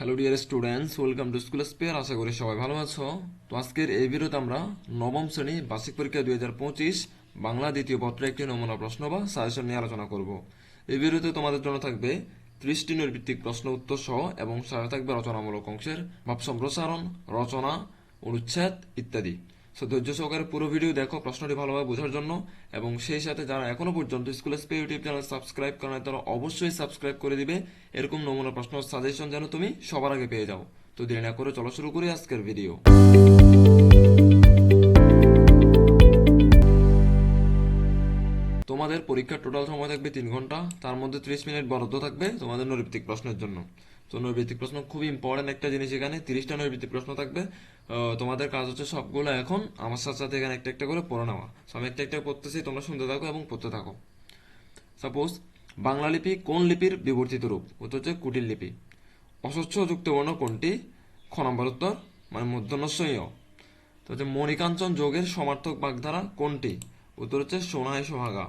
Hello dear students welcome to school spare আশা করি সবাই ভালো আছো। তো আজকের এই ভিডিওতে আমরা নবম শ্রেণি বার্ষিক পরীক্ষা দুই হাজার পঁচিশ বাংলা দ্বিতীয় পত্রে একটি নমুনা প্রশ্ন বা সাজেশন নিয়ে আলোচনা করব। এই ভিডিওতে তোমাদের জন্য থাকবে ত্রিশটি নৈর্ভিত্তিক প্রশ্ন উত্তর সহ এবং সাথে থাকবে রচনামূলক অংশের ভাব সম্প্রসারণ, রচনা, অনুচ্ছেদ ইত্যাদি। সো ধৈর্য সহকারে পুরো ভিডিও দেখো, প্রশ্নটি ভালোভাবে বোঝার জন্য। এবং সেই সাথে যারা এখনও পর্যন্ত স্কুল স্পে ইউটিউব চ্যানেল সাবস্ক্রাইব করে তারা অবশ্যই সাবস্ক্রাইব করে দিবে। এরকম নমুনা প্রশ্ন সাজেশন যেন তুমি সবার আগে পেয়ে যাও। তো দেরি না করে চলো শুরু করি আজকের ভিডিও পরীক্ষার টোটাল সময় থাকবে তিন ঘণ্টা তার মধ্যে ত্রিশ মিনিট বরাদ্দ থাকবে তোমাদের নৈর্ভিত্তিক প্রশ্নের জন্য। তো নৈর্ভিত্তিক প্রশ্ন খুবই ইম্পর্টেন্ট একটা জিনিস এখানে তিরিশটা নৈর্ভিত্তিক প্রশ্ন থাকবে। তোমাদের কাজ হচ্ছে সবগুলো এখন আমার সাথে সাথে এখানে একটা একটা করে পড়ে নেওয়া। So, আমি একটা একটা পড়তেছি তোমরা শুনতে থাকো এবং পড়তে থাকো। সাপোজ বাংলা লিপি কোন লিপির বিবর্তিত রূপ? উত্তর হচ্ছে কুটির লিপি। অস্বচ্ছ যুক্ত বর্ণ কোনটি? খ নম্বর উত্তর মানে মধ্যনস্বয় তো হচ্ছে মণিকাঞ্চন যোগের সমার্থক বাগধারা কোনটি? উত্তর হচ্ছে সোনায় সোহাগা।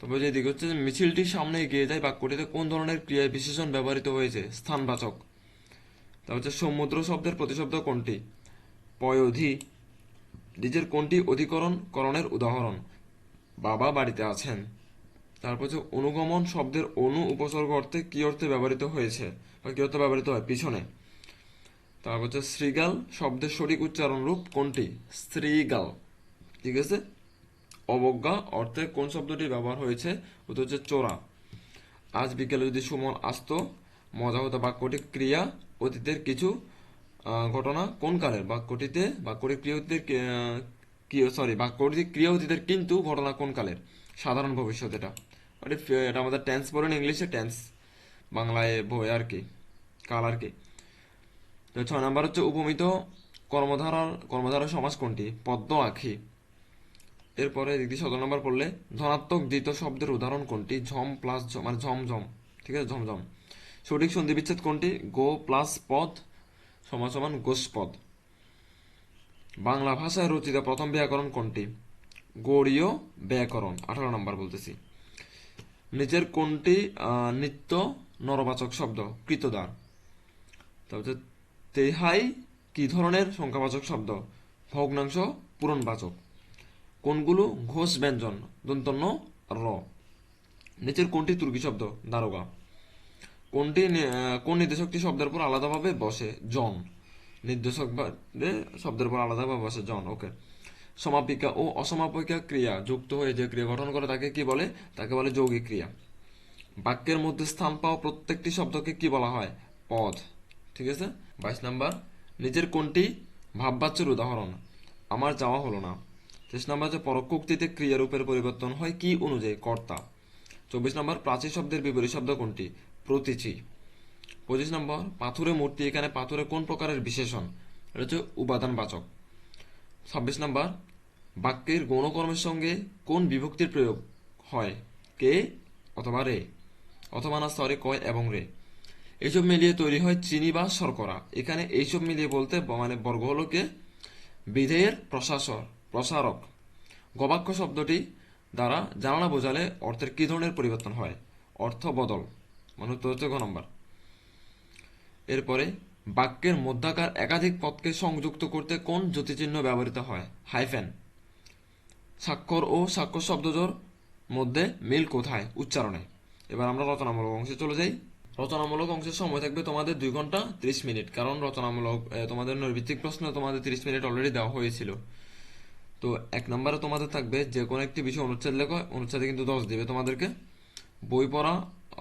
তবে যে দিক হচ্ছে যে মিছিলটি সামনে এগিয়ে যায় বাক্যটিতে কোন ধরনের ক্রিয়ায় বিশেষণ ব্যবহৃত হয়েছে? স্থানবাচক। তা হচ্ছে সমুদ্র শব্দের প্রতিশব্দ কোনটি? পয়োধি। নিজের কোনটি অধিকরণ করণের উদাহরণ? বাবা বাড়িতে আছেন। তারপর হচ্ছে অনুগমন শব্দের অনু উপসর্গ অর্থে কি অর্থে ব্যবহৃত হয়েছে? বা কি অর্থে ব্যবহৃত হয়? পিছনে। তারপর হচ্ছে শ্রীগাল শব্দের সঠিক উচ্চারণ রূপ কোনটি? শ্রীগাল। ঠিক আছে? অবজ্ঞা অর্থে কোন শব্দটি ব্যবহার হয়েছে? ওটা হচ্ছে চোরা। আজ বিকেলে যদি সুমন আসতো, মজা হতো বাক্যটি ক্রিয়া, অতীতের কিছু ঘটনা, কোন কালের? বাক্যটিতে বাক্যটি ক্রিয়া অতীতের সরি বাক্যটি ক্রিয়া অতীতের কিন্তু ঘটনা কোন কালের? সাধারণ ভবিষ্যৎ এটা। এটা আমাদের টেন্স পড়েন ইংলিশে? টেন্স বাংলায় বই আর কি, কাল আর কি। তো ছয় নাম্বার হচ্ছে উপমিত কর্মধারার কর্মধারা সমাজ কোনটি? পদ্ম আখি। এরপরে দ্বিতীয় সতেরো নম্বর পড়লে ধনাত্মক দ্বিতীয় শব্দের উদাহরণ কোনটি? ঝম প্লাস ঝ মানে ঝমঝম। ঠিক আছে? ঝমঝম। সঠিক সন্ধি বিচ্ছেদ কোনটি? গো প্লাস পদ সমান সমান গোস্পদ বাংলা ভাষায় রচিত প্রথম ব্যাকরণ কোনটি? গৌড়ীয় ব্যাকরণ। আঠারো নম্বর বলতেছি। নিচের কোনটি নিত্য নরবাচক শব্দ? কৃতদার। তারপরে তেহাই কি ধরনের সংখ্যাবাচক শব্দ? ভগ্নাংশ পূরণবাচক। কোনগুলো ঘোষ ব্যঞ্জন? দন্তন্য র। নিচের কোনটি তুর্কি শব্দ? দারোগা। কোনটি কোন নির্দেশকটি শব্দের উপর আলাদাভাবে বসে? জন। নির্দেশক বাদে শব্দের উপর আলাদাভাবে বসে জন, ওকে। সমাপিকা ও অসমাপিকা ক্রিয়া যুক্ত হয়ে যে ক্রিয়া গঠন করে তাকে কি বলে? তাকে বলে যৌগিক ক্রিয়া। বাক্যের মধ্যে স্থান পাওয়া প্রত্যেকটি শব্দকে কি বলা হয়? পদ। ঠিক আছে? বাইশ নাম্বার। নিজের কোনটি ভাববাচ্যের উদাহরণ? আমার যাওয়া হলো না। তেইশ নাম্বার যে পরোক্ষ উক্তিতে ক্রিয়ারূপের পরিবর্তন হয় কি অনুযায়ী কর্তা? চব্বিশ নম্বর প্রাচীর শব্দের বিপরীত শব্দ কোনটি? প্রতীচি। পঁচিশ নম্বর পাথুরে মূর্তি, এখানে পাথুরে কোন প্রকারের বিশেষণ? এটা হচ্ছে উপাদানবাচক। ছাব্বিশ নম্বর বাক্যের গৌণকর্মের সঙ্গে কোন বিভক্তির প্রয়োগ হয়? কে অথবা রে? অথবা না স্তরে কয় এবং রে? এইসব মিলিয়ে তৈরি হয় চিনি বা শর্করা। এখানে এইসব মিলিয়ে বলতে মানে বর্গ হলো কে? বিধেয়ের প্রশাসক প্রসারক। গবাক্য শব্দটি দ্বারা জানালা বোঝালে অর্থের কি ধরনের পরিবর্তন হয়? অর্থ বদল মানে হচ্ছে নম্বর। এরপরে, বাক্যের মধ্যাকার একাধিক পদকে সংযুক্ত করতে কোন জ্যোতিচিহ্ন ব্যবহৃত হয়? হাইফেন। স্বাক্ষর ও স্বাক্ষর শব্দজোর মধ্যে মিল কোথায়? উচ্চারণে। এবার আমরা রচনামূলক অংশে চলে যাই। রচনামূলক অংশের সময় থাকবে তোমাদের দুই ঘণ্টা ত্রিশ মিনিট, কারণ রচনামূলক তোমাদের নৈর্ভিত্তিক প্রশ্ন তোমাদের ত্রিশ মিনিট অলরেডি দেওয়া হয়েছিল। তো এক নম্বরে তোমাদের থাকবে যে কোনো একটি বিষয় অনুচ্ছেদ লেখো, অনুচ্ছেদে কিন্তু দশ দিবে তোমাদেরকে। বই পড়া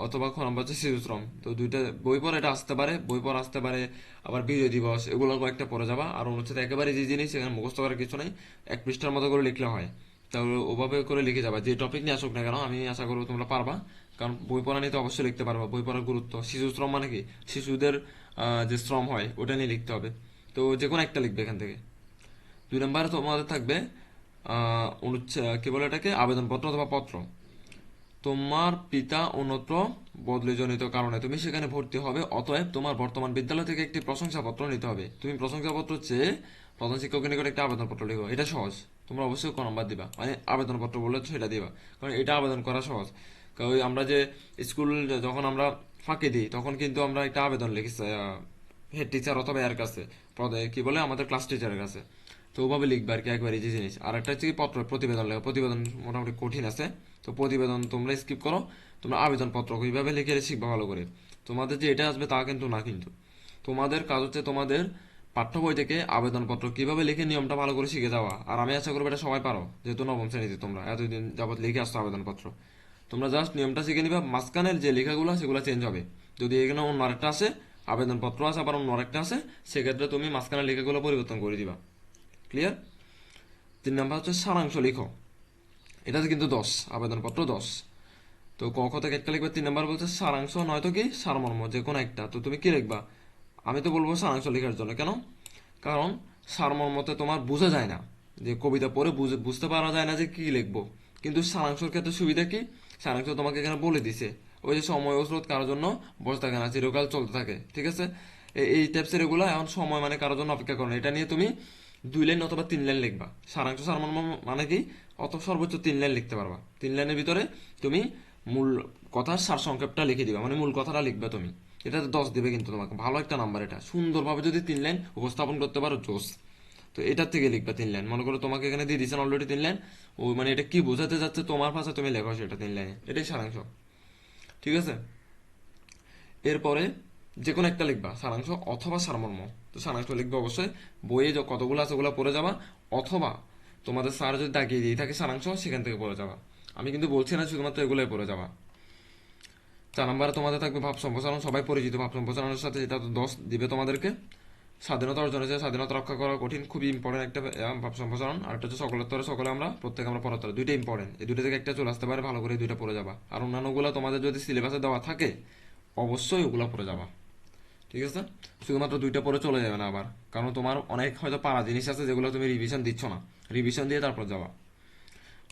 অথবা খ নম্বর হচ্ছে শিশুশ্রম। তো দুইটা বই পড়া, এটা আসতে পারে, বই পড়া আসতে পারে, আবার বিজয় দিবস এগুলো কয়েকটা পড়ে যাবা। আর অনুচ্ছেদ একেবারে যে জিনিস, সেখানে মুখস্থ করার কিছু নেই, এক পৃষ্ঠার মতো করে লিখলে হয়। তাহলে ওভাবে করে লিখে যাবা। যে টপিক নিয়ে আসুক না কেন, আমি আশা করব তোমরা পারবা। কারণ বই পড়া নিয়ে তো অবশ্যই লিখতে পারবা। বই পড়ার গুরুত্ব। শিশু শ্রম মানে কি? শিশুদের যে শ্রম হয়, ওটা নিয়ে লিখতে হবে। তো যে কোনো একটা লিখবে এখান থেকে। দুই নম্বরে তোমাদের থাকবে কি বলে এটাকে? আবেদনপত্র অথবা পত্র। তোমার পিতা অন্যত্র বদলে জনিত কারণে তুমি সেখানে ভর্তি হবে, অতএব তোমার বর্তমান বিদ্যালয় থেকে একটি প্রশংসাপত্র নিতে হবে। তুমি প্রশংসাপত্র চেয়ে প্রধান শিক্ষকের নিকট একটা আবেদনপত্র লিখো। এটা সহজ। তোমরা অবশ্যই ক নম্বর দিবা। মানে আবেদনপত্র বললে সেটা দিবা। কারণ এটা আবেদন করা সহজ। কারণ আমরা যে স্কুল, যখন আমরা ফাঁকি দিই, তখন কিন্তু আমরা একটা আবেদন লিখি হেড টিচার অথবা এর কাছে কি বলে? আমাদের ক্লাস টিচারের কাছে। তো ওভাবে লিখবে আর কি একবার যে জিনিস। আর একটা হচ্ছে কি পত্র, প্রতিবেদন লেখা। প্রতিবেদন মোটামুটি কঠিন আছে। তো প্রতিবেদন তোমরা স্কিপ করো, তোমরা আবেদনপত্র কীভাবে লিখে শিখবা ভালো করে। তোমাদের যে এটা আসবে তা কিন্তু না কিন্তু। তোমাদের কাজ হচ্ছে তোমাদের পাঠ্য বই থেকে আবেদনপত্র কীভাবে লিখে নিয়মটা ভালো করে শিখে যাওয়া। আর আমি আশা করব এটা সবাই পারো, যেহেতু নবম শ্রেণীতে তোমরা এতদিন যাবত লিখে আসছো আবেদনপত্র। তোমরা জাস্ট নিয়মটা শিখে নিবা, মাঝখানের যে লেখাগুলো সেগুলো চেঞ্জ হবে। যদি এখানে অন্য আরেকটা আসে, আবেদনপত্র আছে, আবার অন্য আরেকটা আছে সেক্ষেত্রে তুমি মাঝখানের লেখাগুলো পরিবর্তন করে দিবা। ক্লিয়ার তিন নাম্বার হচ্ছে সারাংশ লিখো। এটাতে কিন্তু দশ, আবেদনপত্র দশ। তো ক খ থেকে একটা লিখবে তিন নাম্বার বলছে সারাংশ নয়তো কি? সারমর্ম যে কোনো একটা। তো তুমি কি লিখবা? আমি তো বলব সারাংশ লেখার জন্য। কেন? কারণ সারমর্মতে তোমার বোঝা যায় না। যে কবিতা পড়ে বুঝে- বুঝতে পারা যায় না যে কি লিখব। কিন্তু সারাংশের ক্ষেত্রে সুবিধা কি? সারাংশ তোমাকে এখানে বলে দিছে। ওই যে সময় স্রোত কারোর জন্য? বসে থাকে না চিরকাল চলতে থাকে। ঠিক আছে? এই টাইপসের এগুলো এখন সময় মানে কারোর জন্য অপেক্ষা করো না। এটা নিয়ে তুমি দুই লাইন অথবা তিন লাইন লিখবা। সারাংশ সারমর্ম মানে কি? অত সর্বোচ্চ তিন লাইন লিখতে পারবা। তিন লাইনের ভিতরে তুমি মূল কথার সার সংক্ষেপটা লিখে দিবা। মানে মূল কথাটা লিখবে তুমি। এটাতে দশ দেবে কিন্তু তোমাকে। ভালো একটা নাম্বার এটা। সুন্দরভাবে যদি তিন লাইন উপস্থাপন করতে পারো, জোস। তো এটার থেকে লিখবে তিন লাইন। মনে করো তোমাকে এখানে দিয়ে দিয়েছেন অলরেডি তিন লাইন। ও মানে এটা কি বোঝাতে যাচ্ছে তোমার ভাষা তুমি লেখো সেটা তিন লাইনে। এটাই সারাংশ। ঠিক আছে? এরপরে যে কোনো একটা লিখবা, সারাংশ অথবা সারমর্ম। তো সারাংশ লিখবে অবশ্যই। বইয়ে যে কতগুলো আছে ওগুলো পড়ে যাবা, অথবা তোমাদের স্যার যদি দাগিয়ে দিয়ে থাকে সারাংশ, সেখান থেকে পড়ে যাবা। আমি কিন্তু বলছি না শুধুমাত্র এগুলোই পড়ে যাবা। চার নম্বরে তোমাদের থাকবে ভাব সম্প্রসারণ। সবাই পরিচিত ভাব সম্প্রসারণের সাথে যেটা তো দশ দিবে তোমাদেরকে। স্বাধীনতা অর্জনের যে স্বাধীনতা রক্ষা করা কঠিন, খুবই ইম্পর্টেন্ট একটা ভাব সম্প্রসারণ। আর একটা হচ্ছে সকলের তরে সকলে আমরা, প্রত্যেক আমরা পড়াতে দুইটা ইম্পর্টেন্ট এই দুইটা থেকে একটা চলে আসতে পারে, ভালো করে দুইটা পড়ে যাবা। আর অন্যান্যগুলো তোমাদের যদি সিলেবাসে দেওয়া থাকে, অবশ্যই ওগুলো পড়ে যাবা। ঠিক আছে? শুধুমাত্র দুইটা পরে চলে যাবে না আবার। কারণ তোমার অনেক হয়তো পারা জিনিস আছে যেগুলো তুমি রিভিশন দিচ্ছ না। রিভিশন দিয়ে তারপর যাবা।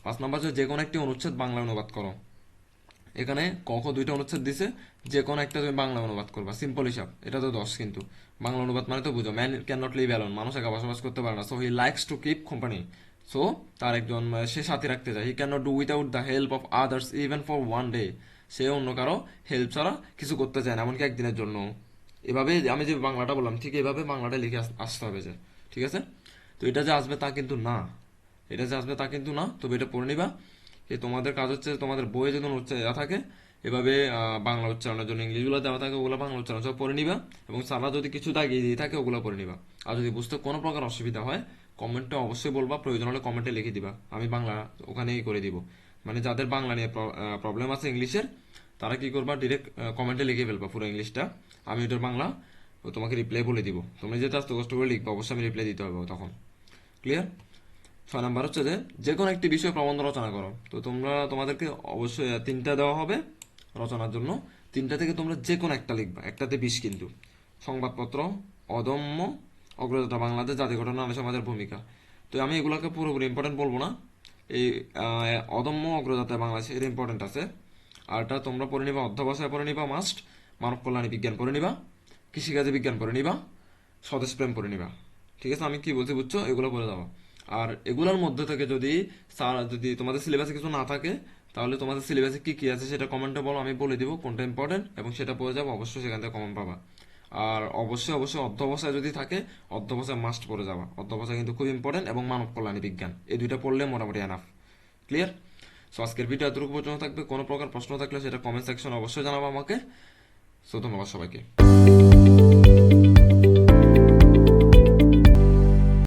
পাঁচ নম্বর হচ্ছে যে কোনো একটি অনুচ্ছেদ বাংলা অনুবাদ করো। এখানে ক খ দুইটা অনুচ্ছেদ দিছে যে কোনো একটা তুমি বাংলা অনুবাদ করবা। সিম্পল হিসাব এটা তো দশ কিন্তু। বাংলা অনুবাদ মানে তো বুঝো man can not live alone মানুষ একা বসবাস করতে পারে না। So he likes to keep company so তার একজন আহ, সে সাথে রাখতে চায়। He can not do without the help of others even for one day সে অন্য কারও হেল্প ছাড়া কিছু করতে চায় না এমনকি একদিনের জন্য এভাবে আমি যে বাংলাটা বললাম, ঠিক এভাবে বাংলাটা লিখে আস- আসতে হবে যে, ঠিক আছে? তো এটা যে আসবে তা কিন্তু না। এটা যে আসবে তা কিন্তু না। তবে এটা পড়ে নিবা যে তোমাদের কাজ হচ্ছে তোমাদের বইয়ে যদি উচ্চারণ দেওয়া থাকে, এভাবে বাংলা উচ্চারণের জন্য ইংলিশগুলো দেওয়া থাকে, ওগুলো বাংলা উচ্চারণ সব পড়ে নিবা এবং সারা যদি কিছু দাগিয়ে দিয়ে থাকে, ওগুলো পড়ে নিবা। আর যদি বুঝতে কোনো প্রকার অসুবিধা হয় কমেন্টে অবশ্যই বলবা, প্রয়োজন হলে কমেন্টে লিখে দিবা। আমি বাংলা ওখানেই করে দিব। মানে যাদের বাংলা নিয়ে প্রবলেম আছে ইংলিশের তারা কি করবা? ডিরেক্ট কমেন্টে লিখে ফেলবা পুরো ইংলিশটা আমি ওটার বাংলা তোমাকে রিপ্লাই বলে দিব। তুমি যেটা আস্তে কষ্ট করে লিখবা, অবশ্যই আমি রিপ্লাই দিতে হবে তখন। ক্লিয়ার ছয় নাম্বার হচ্ছে যে যে কোনো একটি বিষয়ে প্রবন্ধ রচনা করো। তো তোমরা, তোমাদেরকে অবশ্যই তিনটা দেওয়া হবে রচনার জন্য। তিনটা থেকে তোমরা যে কোনো একটা লিখবা। একটাতে বিশ কিন্তু। সংবাদপত্র, অদম্য অগ্রযাত্রা, বাংলাদেশ জাতীয় ঘটনা আলো সমাজের ভূমিকা। তো আমি এগুলোকে পুরোপুরি ইম্পর্টেন্ট বলব না। এই অদম্য অগ্রযাত্রা বাংলাদেশ এর ইম্পর্টেন্ট আছে। আরটা তোমরা পড়ে নিবা, অধ্যবসায় পড়ে নিবা মাস্ট মানব কল্যাণী বিজ্ঞান পড়ে নিবা, কৃষিকাজে বিজ্ঞান পড়ে নিবা স্বদেশপ্রেম পড়ে নিবা। ঠিক আছে, আমি কি বলছি বুঝছ? এগুলো পড়ে যাব আর এগুলোর মধ্যে থেকে যদি স্যার যদি তোমাদের সিলেবাসে কিছু না থাকে, তাহলে তোমাদের সিলেবাসে কি কি আছে সেটা কমেন্টে বলো, আমি বলে দিব কোনটা ইম্পর্টেন্ট এবং সেটা পড়ে যাব, অবশ্যই সেখান থেকে কমেন্ট পাবা। আর অবশ্যই অবশ্যই অধ্যবসায় যদি থাকে, অধ্যবসায় মাস্ট পড়ে যাবা। অধ্যবসায় কিন্তু খুব ইম্পর্টেন্ট এবং মানব কল্যাণী বিজ্ঞান। এই দুইটা পড়লে মোটামুটি এনাফ ক্লিয়ার সো আজকের ভিডিও এতটুকু পর্যন্ত থাকবে। কোনো প্রকার প্রশ্ন থাকলে সেটা কমেন্ট সেকশন অবশ্যই জানাব আমাকে। সো ধন্যবাদ সবাইকে।